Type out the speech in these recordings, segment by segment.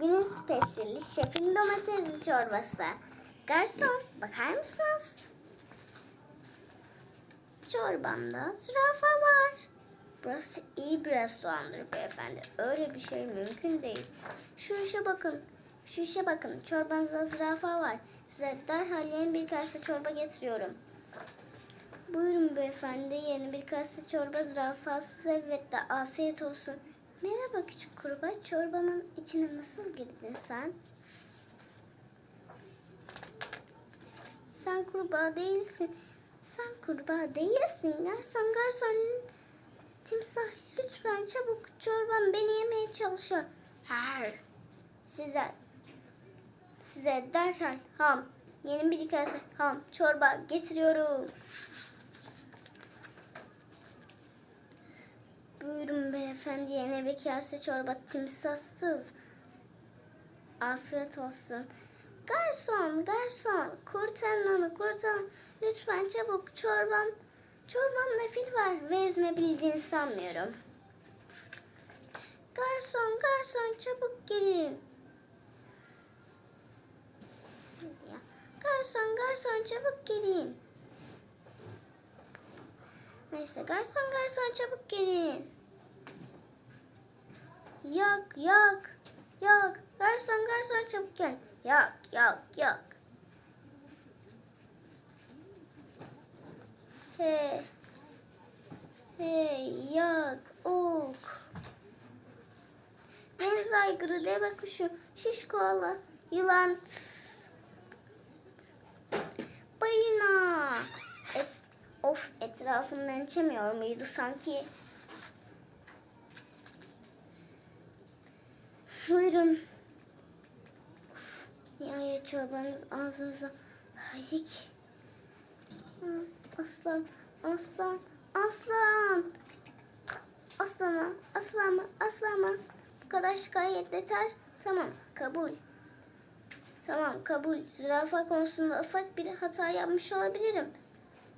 Günün spesiyeli şefin domatesli çorbası. Garson bakar mısınız? Çorbamda zürafa var. Burası iyi bir restorandır beyefendi. Öyle bir şey mümkün değil. Şu işe bakın. Şu işe bakın. Çorbanızda zürafa var. Size derhal yeni bir kase çorba getiriyorum. Buyurun beyefendi. Yeni bir kase çorba zürafa size ve de afiyet olsun. Merhaba küçük kurbağa. Çorbamın içine nasıl girdin sen? Sen kurbağa değilsin. Sen kurbağa değilsin. Garson garson. Timsah lütfen çabuk çorbam beni yemeye çalışıyor. Hayır. Size size derhal ham yeni bir kase ham çorba getiriyorum. Beyefendi yeni bir kase çorba timsahsız. Afiyet olsun. Garson, garson, kurtarın onu, kurtarın. Lütfen çabuk çorbam, çorbamda fil var ve yüzme bildiğini sanmıyorum. Garson, garson çabuk gelin. Garson, garson çabuk gelin. Neyse garson, garson çabuk gelin. Yak, yak, yak. Garson, garson çabuk gel. Yak, yak, yak. Hey. Hey, yak, ok. Deniz aygırı, deve kuşu, şiş koala, yılan, balina. Of, etrafından içemiyor muydu sanki? Buyurun. Nihayet çorbanız ağzınıza. Hı, Aslan, aslan, aslan. Aslana, aslan mı, aslan mı? Bu kadar şikayet yeter. Tamam, kabul. Tamam, kabul. Zürafa konusunda ufak bir hata yapmış olabilirim.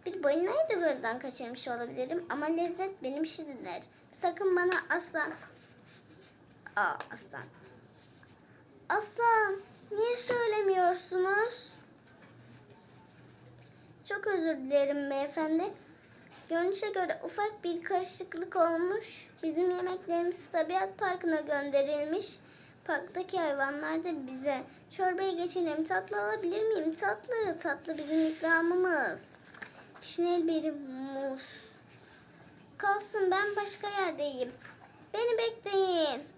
Bir balinayı da gözden kaçırmış olabilirim ama lezzet benim işimdir. Sakın bana aslan... Aa, aslan. Aslan, niye söylemiyorsunuz? Çok özür dilerim beyefendi. Görünüşe göre ufak bir karışıklık olmuş. Bizim yemeklerimiz tabiat parkına gönderilmiş. Parktaki hayvanlar da bize çorbayı geçelim. Tatlı alabilir miyim? Tatlı, tatlı bizim ikramımız. Pişnel bir muz. Kalsın ben başka yerdeyim. Beni bekleyin.